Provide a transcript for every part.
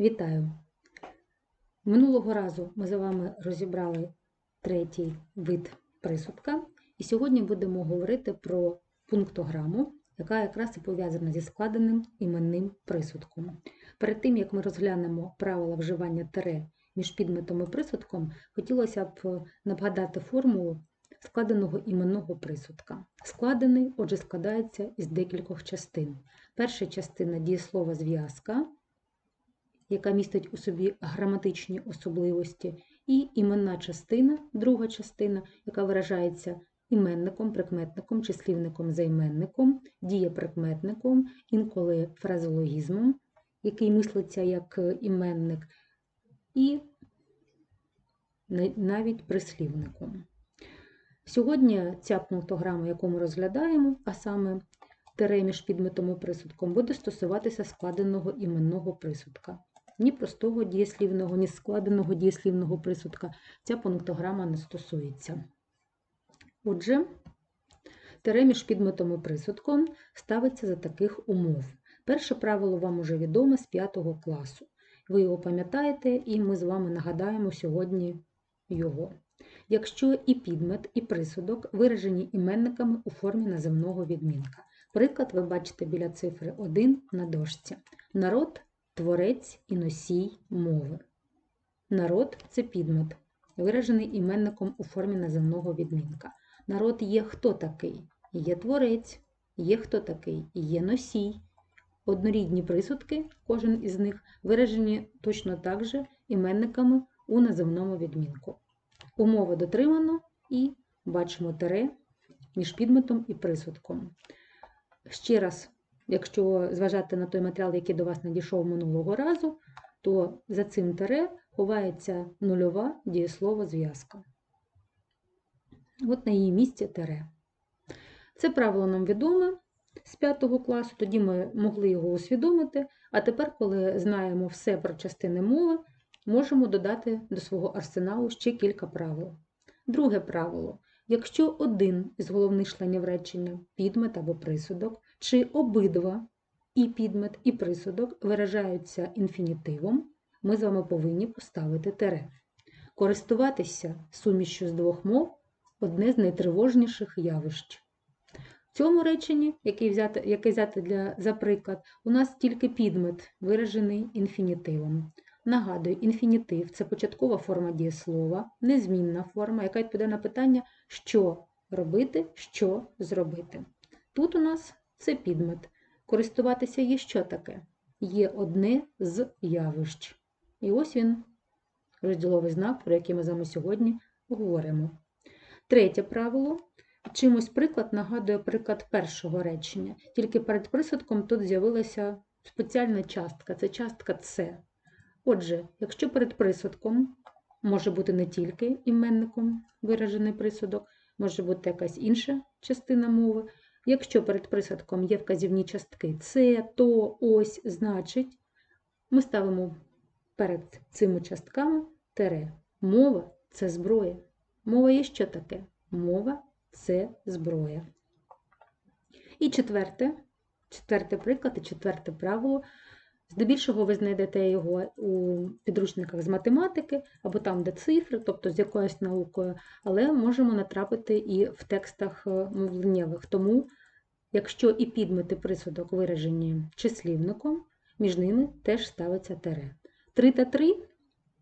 Вітаю! Минулого разу ми з вами розібрали третій вид присудка, і сьогодні будемо говорити про пунктограму, яка якраз і пов'язана зі складеним іменним присудком. Перед тим, як ми розглянемо правила вживання тире між підметом і присудком, хотілося б нагадати формулу складеного іменного присудка. Складений, отже, складається із декількох частин. Перша частина дієслова зв'язка, яка містить у собі граматичні особливості, і іменна частина, друга частина, яка виражається іменником, прикметником, числівником, займенником, дієприкметником, інколи фразеологізмом, який мислиться як іменник, і навіть прислівником. Сьогодні ця пунктограма, яку ми розглядаємо, а саме тире між підметом і присудком, буде стосуватися складеного іменного присудка. Ні простого дієслівного, ні складеного дієслівного присудка ця пунктограма не стосується. Отже, тире між підметом і присудком ставиться за таких умов. Перше правило вам уже відоме з 5 класу. Ви його пам'ятаєте, і ми з вами нагадаємо сьогодні його. Якщо і підмет, і присудок виражені іменниками у формі наземного відмінка. Приклад ви бачите біля цифри 1 на дошці. Народ творець і носій мови. Народ це підмет, виражений іменником у формі наземного відмінка. Народ є хто такий? Є творець, є хто такий, є носій. Однорідні присудки, кожен із них виражені точно так же іменниками у наземному відмінку. Умови дотримано і бачимо тире між підметом і присудком. Ще раз, якщо зважати на той матеріал, який до вас надійшов минулого разу, то за цим тире ховається нульова дієслова зв'язка. От на її місці тире. Це правило нам відоме з 5 класу, тоді ми могли його усвідомити, а тепер, коли знаємо все про частини мови, можемо додати до свого арсеналу ще кілька правил. Друге правило. Якщо один із головних членів речення підмет або присудок, чи обидва і підмет, і присудок виражаються інфінітивом, ми з вами повинні поставити тере. Користуватися сумішю з двох мов одне з найтривожніших явищ. В цьому реченні, яке взяти, яке взяти для, за приклад, у нас тільки підмет виражений інфінітивом. Нагадую, інфінітив це початкова форма дієслова, незмінна форма, яка відповідає на питання, що робити, що зробити. Тут у нас це підмет. Користуватися є що таке? Є одне з явищ. І ось він, розділовий знак, про який ми з вами сьогодні говоримо. Третє правило. Чимось приклад нагадує приклад першого речення. Тільки перед присудком тут з'явилася спеціальна частка це частка С. Отже, якщо перед присудком може бути не тільки іменником виражений присудок, може бути якась інша частина мови. Якщо перед присадком є вказівні частки це, то, ось, значить, ми ставимо перед цими частками тере. Мова це зброя. Мова є що таке? Мова це зброя. І четверте, четвертий приклад і четверте правило. Здебільшого ви знайдете його у підручниках з математики або там, де цифри, тобто з якоюсь наукою, але можемо натрапити і в текстах мовленнєвих. Тому, якщо і підмети присудок виражені числівником, між ними теж ставиться тере. 3 та 3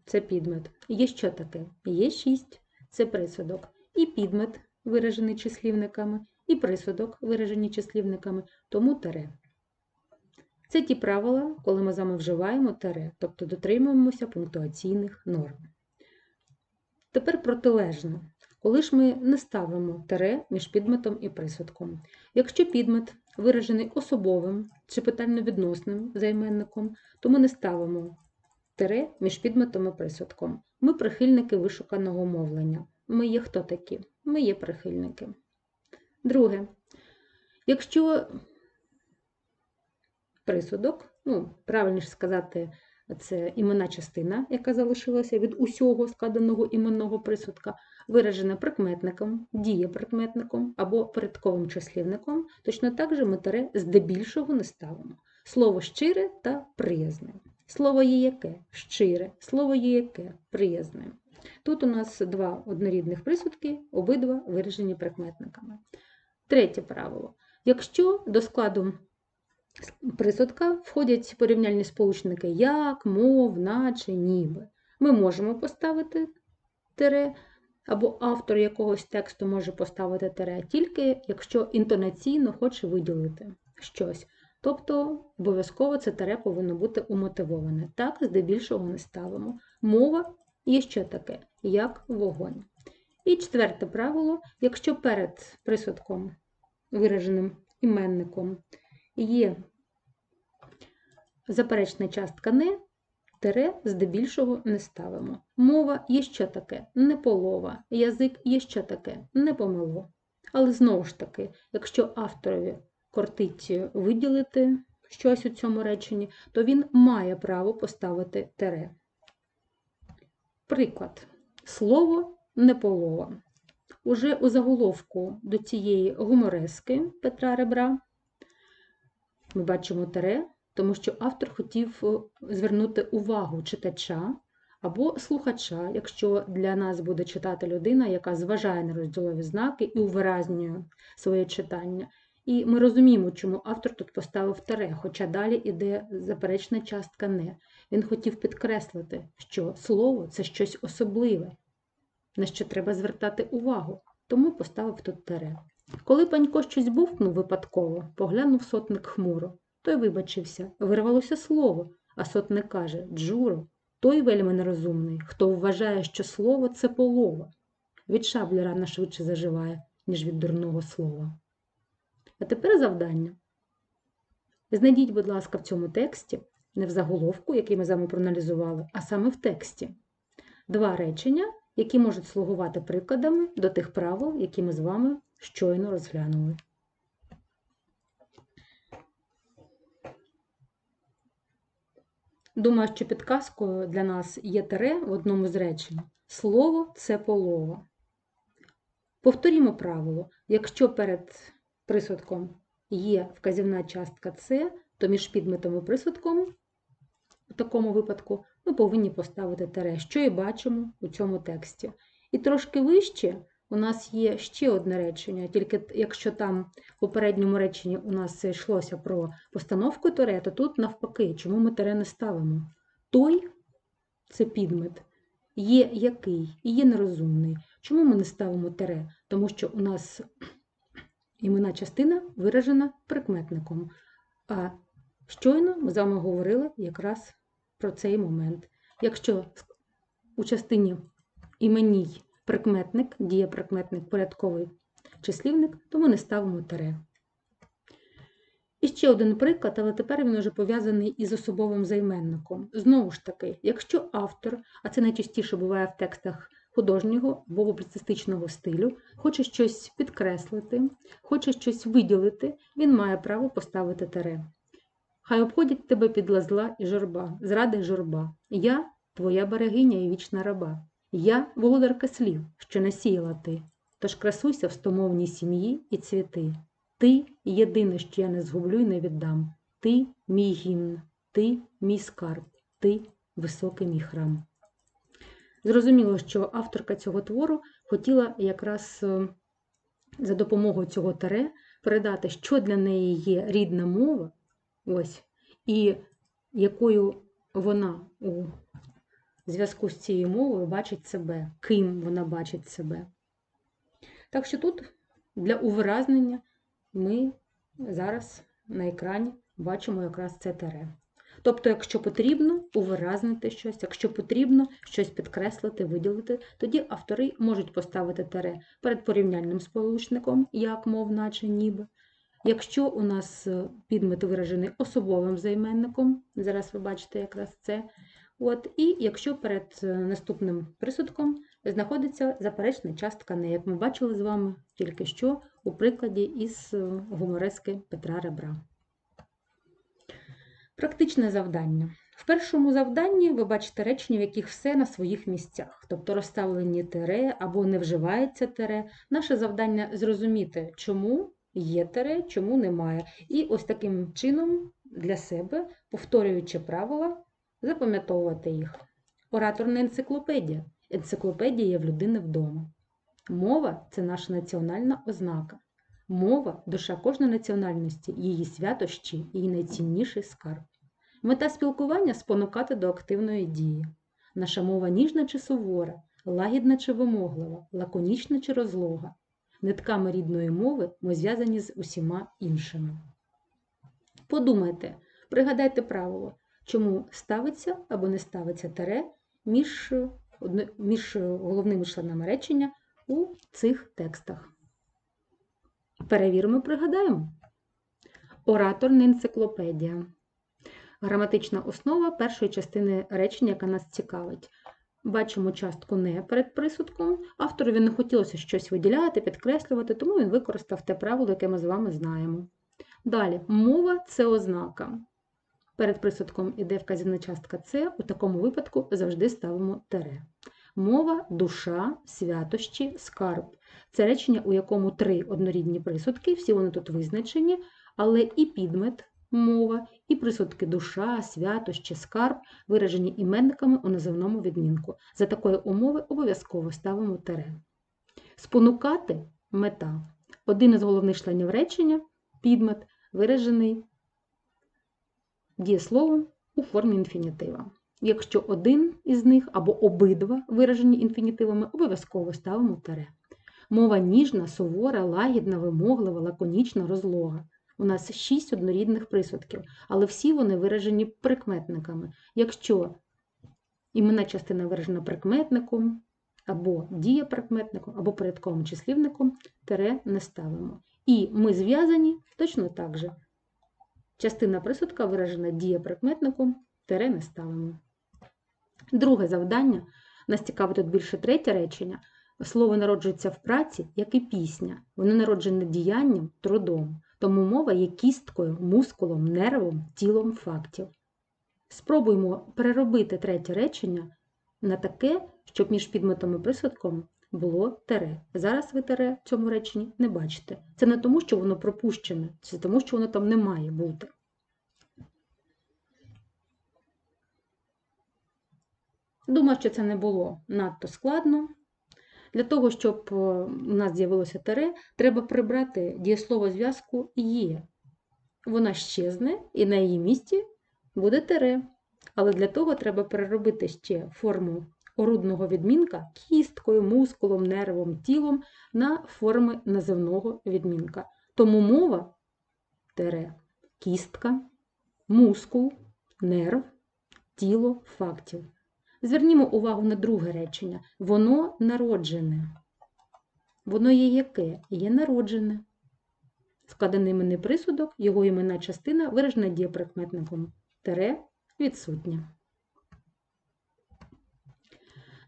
це підмет. Є що таке? Є 6 це присудок. І підмет виражений числівниками, і присудок виражені числівниками, тому тере. Це ті правила, коли ми з вами вживаємо тере, тобто дотримуємося пунктуаційних норм. Тепер протилежно, коли ж ми не ставимо тере між підметом і присудком. Якщо підмет виражений особовим чи питально-відносним займенником, то ми не ставимо тере між підметом і присудком. Ми прихильники вишуканого мовлення. Ми є хто такі? Ми є прихильники. Друге, якщо присудок, ну, правильніше сказати, це іменна частина, яка залишилася від усього складеного іменного присудка, виражена прикметником, дієприкметником або порядковим числівником, точно так же ми таре здебільшого не ставимо. Слово щире та приязне. Слово є яке щире, слово є яке приязне. Тут у нас два однорідних присудки, обидва виражені прикметниками. Третє правило. Якщо до складу присудка входять порівняльні сполучники як, мов, наче, ніби, ми можемо поставити тире, або автор якогось тексту може поставити тире, тільки якщо інтонаційно хоче виділити щось. Тобто обов'язково це тире повинно бути умотивоване. Так, здебільшого не ставимо. Мова є ще таке, як вогонь. І четверте правило: якщо перед присудком, вираженим іменником, є заперечна частка не, тире здебільшого не ставимо. Мова є що таке неполова, язик є що таке не помило. Але знову ж таки, якщо авторові кортить виділити щось у цьому реченні, то він має право поставити тере. Приклад. Слово неполова. Уже у заголовку до цієї гуморески Петра Ребра ми бачимо тере, тому що автор хотів звернути увагу читача або слухача, якщо для нас буде читати людина, яка зважає на розділові знаки і увиразнює своє читання. І ми розуміємо, чому автор тут поставив тере, хоча далі йде заперечна частка не. Він хотів підкреслити, що слово це щось особливе, на що треба звертати увагу, тому поставив тут тере. Коли панько щось бовкнув випадково, поглянув сотник хмуро. Той вибачився, вирвалося слово, а сотник каже Джуро, той вельми нерозумний, хто вважає, що слово це полова. Від шаблі рана швидше заживає, ніж від дурного слова. А тепер завдання. Знайдіть, будь ласка, в цьому тексті, не в заголовку, який ми з вами проаналізували, а саме в тексті. Два речення, які можуть слугувати прикладами до тих правил, які ми з вами щойно розглянули. Думаю, що підказкою для нас є тере в одному з речень. Слово це полова. Повторімо правило: якщо перед присудком є вказівна частка С, то між підметом і присудком, у такому випадку, ми повинні поставити тере, що і бачимо у цьому тексті. І трошки вище у нас є ще одне речення, тільки якщо там в попередньому реченні у нас йшлося про постановку тере, то тут навпаки, чому ми тере не ставимо? Той це підмет, є який і є нерозумний. Чому ми не ставимо тере? Тому що у нас іменна частина виражена прикметником. А щойно ми з вами говорили якраз про цей момент. Якщо у частині іменній прикметник, дієприкметник, порядковий числівник, то ми не ставимо тере. І ще один приклад, але тепер він вже пов'язаний із особовим займенником. Знову ж таки, якщо автор, а це найчастіше буває в текстах художнього або публіцистичного стилю, хоче щось підкреслити, хоче щось виділити, він має право поставити тере. Хай обходять тебе підла зла і журба, зрада й журба. Я твоя берегиня і вічна раба. Я володарка слів, що насіяла ти, тож красуйся в стомовній сім'ї і цвіти. Ти єдине, що я не згублю і не віддам. Ти мій гімн, ти мій скарб, ти високий мій храм. Зрозуміло, що авторка цього твору хотіла якраз е, за допомогою цього таре передати, що для неї є рідна мова, ось, і якою вона у зв'язку з цією мовою бачить себе, ким вона бачить себе. Так що тут для увиразнення ми зараз на екрані бачимо якраз це тере. Тобто, якщо потрібно увиразнити щось, якщо потрібно щось підкреслити, виділити, тоді автори можуть поставити тере перед порівняльним сполучником, як мов, наче ніби. Якщо у нас підмет виражений особовим займенником, зараз ви бачите якраз це. От, І якщо перед е, наступним присудком знаходиться заперечна частка не, як ми бачили з вами тільки що у прикладі із е, гуморески Петра Ребра. Практичне завдання. В першому завданні ви бачите речення, в яких все на своїх місцях, тобто розставлені тере або не вживається тере. Наше завдання зрозуміти, чому є тере, чому немає. І ось таким чином для себе, повторюючи правила, запам'ятовувати їх. Оратор не енциклопедія. Енциклопедія є в людини вдома. Мова це наша національна ознака. Мова душа кожної національності, її святощі, її найцінніший скарб. Мета спілкування спонукати до активної дії. Наша мова ніжна чи сувора, лагідна чи вимоглива, лаконічна чи розлога. Нитками рідної мови ми зв'язані з усіма іншими. Подумайте, пригадайте правило, чому ставиться або не ставиться таре між, між головними членами речення у цих текстах. Перевіримо, пригадаємо. Оратор не енциклопедія. Граматична основа першої частини речення, яка нас цікавить. Бачимо частку не перед присудком. Авторові не хотілося щось виділяти, підкреслювати, тому він використав те правило, яке ми з вами знаємо. Далі, мова це ознака. Перед присудком іде вказана частка С, у такому випадку завжди ставимо тере. Мова, душа, святощі, скарб. Це речення, у якому три однорідні присудки, всі вони тут визначені, але і підмет мова, і присудки душа, святощі, скарб виражені іменниками у називному відмінку. За такої умови обов'язково ставимо тере. Спонукати мета. Один із головних членів речення підмет виражений дієсловом у формі інфінітива. Якщо один із них або обидва виражені інфінітивами, обов'язково ставимо тере. Мова ніжна, сувора, лагідна, вимоглива, лаконічна, розлога. У нас шість однорідних присудків, але всі вони виражені прикметниками. Якщо іменна частина виражена прикметником, або дієприкметником, або порядковим числівником, тере не ставимо. І ми зв'язані точно так же. Частина присудка виражена дієприкметником, ставимо. Друге завдання. Нас цікавить тут більше третє речення. Слово народжується в праці, як і пісня. Воно народжене діянням, трудом. Тому мова є кісткою, мускулом, нервом, тілом фактів. Спробуймо переробити третє речення на таке, щоб між підметом і присудком було тере. Зараз ви тере в цьому реченні не бачите. Це не тому, що воно пропущене, це тому, що воно там не має бути. Думаю, що це не було надто складно. Для того, щоб е, у нас з'явилося тере, треба прибрати дієслово зв'язку є. Вона щезне, і на її місці буде тере. Але для того треба переробити ще форму орудного відмінка кісткою, мускулом, нервом, тілом на форми називного відмінка. Тому мова тере кістка, мускул, нерв, тіло фактів. Звернімо увагу на друге речення. Воно народжене. Воно є яке? Є народжене. Складений іменний присудок, його іменна частина виражена дієприкметником. Тере відсутня.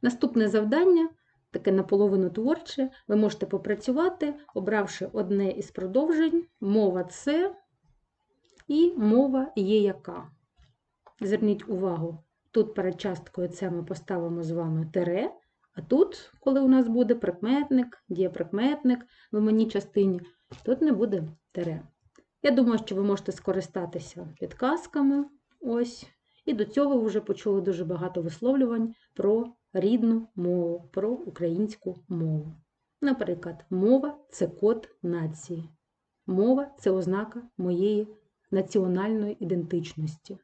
Наступне завдання, таке наполовину творче, ви можете попрацювати, обравши одне із продовжень, мова це і мова є яка. Зверніть увагу, тут перед часткою це ми поставимо з вами тере, а тут, коли у нас буде прикметник, дієприкметник в іменній частині, тут не буде тере. Я думаю, що ви можете скористатися підказками. Ось. І до цього ви вже почули дуже багато висловлювань про рідну мову, про українську мову. Наприклад, мова це код нації. Мова це ознака моєї національної ідентичності.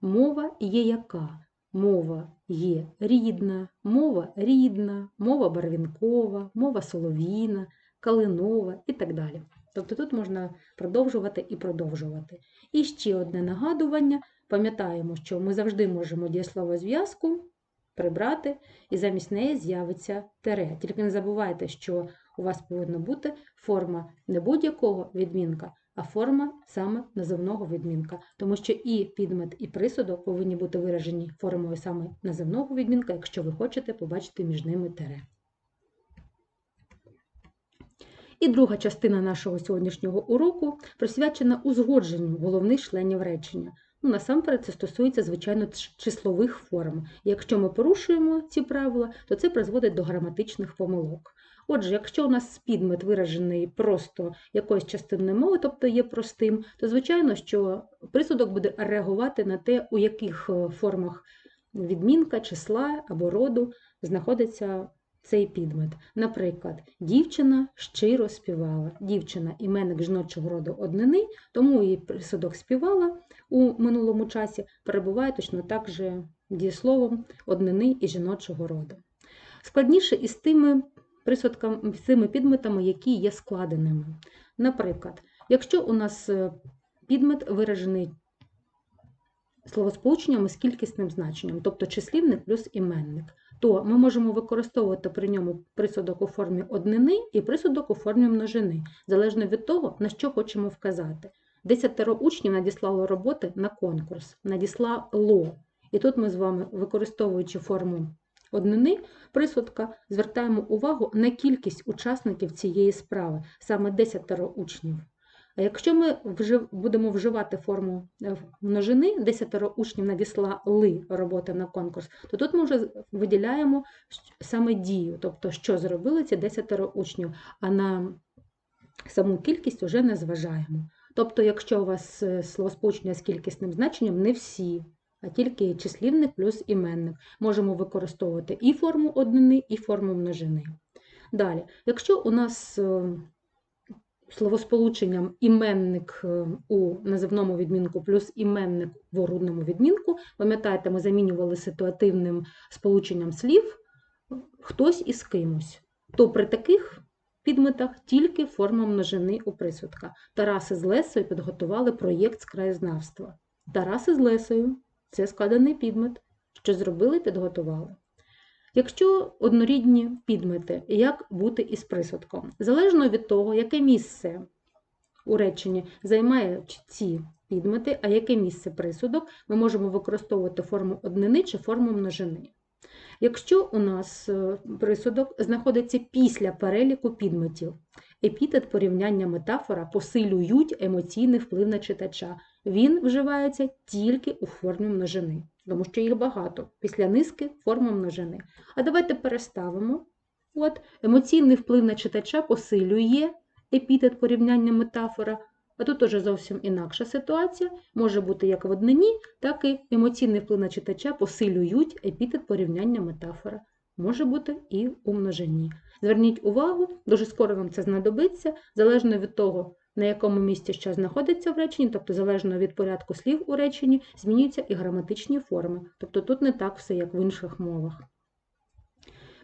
Мова є яка? Мова є рідна, мова рідна, мова барвінкова, мова солов'їна, калинова і так далі. Тобто тут можна продовжувати і продовжувати. І ще одне нагадування. Пам'ятаємо, що ми завжди можемо дієслово зв'язку прибрати, і замість неї з'явиться тере. Тільки не забувайте, що у вас повинна бути форма не будь-якого відмінка, а форма саме називного відмінка. Тому що і підмет, і присудок повинні бути виражені формою саме називного відмінка, якщо ви хочете побачити між ними тере. І друга частина нашого сьогоднішнього уроку присвячена узгодженню головних членів речення. Ну, насамперед, це стосується, звичайно, числових форм. Якщо ми порушуємо ці правила, то це призводить до граматичних помилок. Отже, якщо у нас підмет виражений просто якоюсь частиною мови, тобто є простим, то звичайно, що присудок буде реагувати на те, у яких е, формах відмінка, числа або роду знаходиться цей підмет. Наприклад, дівчина щиро співала. Дівчина іменник жіночого роду однини, тому її присудок співала у минулому часі перебуває точно так же дієсловом однини і жіночого роду. Складніше із тими присудками, з тими підметами, які є складеними. Наприклад, якщо у нас е, підмет виражений словосполученням з кількісним значенням, тобто числівник плюс іменник, то ми можемо використовувати при ньому присудок у формі однини і присудок у формі множини, залежно від того, на що хочемо вказати. Десятеро учнів надіслало роботи на конкурс, надіслало. І тут ми з вами, використовуючи форму однини присудка, звертаємо увагу на кількість учасників цієї справи, саме десятеро учнів. А якщо ми будемо вживати форму е, множини, десятеро учнів надіслали роботи на конкурс, то тут ми вже виділяємо саме дію, тобто, що зробили ці десятеро учнів, а на саму кількість вже не зважаємо. Тобто, якщо у вас е, словосполучення з кількісним значенням, не всі, а тільки числівник плюс іменник. Можемо використовувати і форму однини, і форму множини. Далі, якщо у нас е, словосполученням іменник е, у називному відмінку плюс іменник в орудному відмінку, пам'ятаєте, ми замінювали ситуативним сполученням слів хтось із кимось, то при таких підметах тільки форма множини у присудка. Тараси з Лесою підготували проєкт з краєзнавства. Тараси з Лесою це складений підмет, що зробили, підготували. Якщо однорідні підмети, як бути із присудком? Залежно від того, яке місце у реченні займає ці підмети, а яке місце присудок, ми можемо використовувати форму однини чи форму множини. Якщо у нас е, присудок знаходиться після переліку підметів, епітет порівняння метафора посилюють емоційний вплив на читача. Він вживається тільки у формі множини, тому що їх багато. Після низки форма множини. А давайте переставимо. От, Емоційний вплив на читача посилює епітет порівняння метафора. А тут уже зовсім інакша ситуація. Може бути як в однині, так і емоційний вплив на читача посилюють епітет порівняння метафора. Може бути і у множині. Зверніть увагу, дуже скоро вам це знадобиться, залежно від того, на якому місці що знаходиться в реченні, тобто залежно від порядку слів у реченні, змінюються і граматичні форми. Тобто тут не так все, як в інших мовах.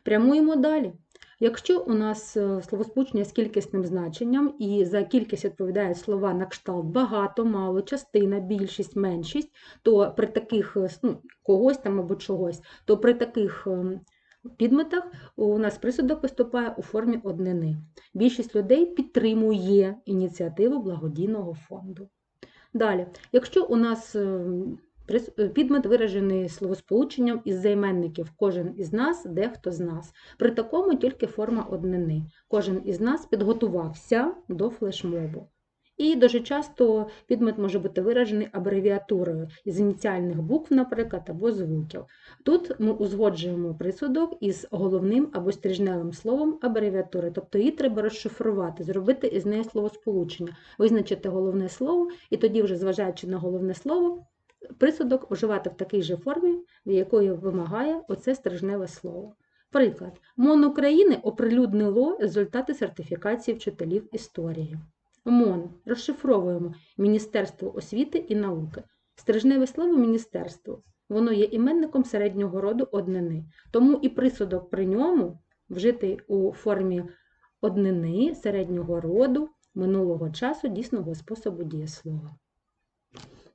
Прямуємо далі. Якщо у нас е, словосполучення з кількісним значенням, і за кількість відповідають слова на кшталт багато, мало, частина, більшість, меншість, то при таких е, ну, когось там або чогось, то при таких ем, підметах у нас присудок виступає у формі однини. Більшість людей підтримує ініціативу благодійного фонду. Далі, якщо у нас ем, Е, підмет виражений словосполученням із займенників кожен із нас, дехто з нас. При такому тільки форма однини. Кожен із нас підготувався до флешмобу. І дуже часто підмет може бути виражений абревіатурою із ініціальних букв, наприклад, або звуків. Тут ми узгоджуємо присудок із головним або стрижневим словом абревіатури, тобто її треба розшифрувати, зробити із неї словосполучення, визначити головне слово, і тоді, вже зважаючи на головне слово, присудок вживати в такій же формі, в якої вимагає оце стрижневе слово. Приклад, МОН України оприлюднило результати сертифікації вчителів історії. МОН розшифровуємо Міністерство освіти і науки. Стрижневе слово міністерство. Воно є іменником середнього роду однини. Тому і присудок при ньому вжитий у формі однини середнього роду минулого часу дійсного способу дієслова.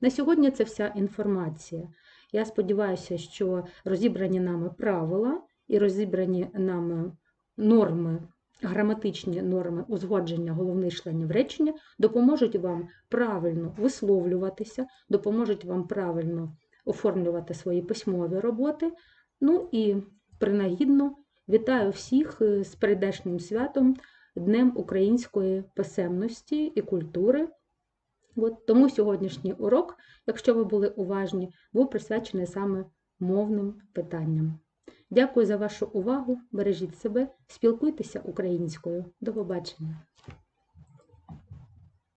На сьогодні це вся інформація. Я сподіваюся, що розібрані нами правила і розібрані нами норми, граматичні норми узгодження головних членів речення допоможуть вам правильно висловлюватися, допоможуть вам правильно оформлювати свої письмові роботи. Ну і принагідно вітаю всіх з прийдешнім святом, Днем української писемності і культури. От, Тому сьогоднішній урок, якщо ви були уважні, був присвячений саме мовним питанням. Дякую за вашу увагу. Бережіть себе, спілкуйтеся українською. До побачення!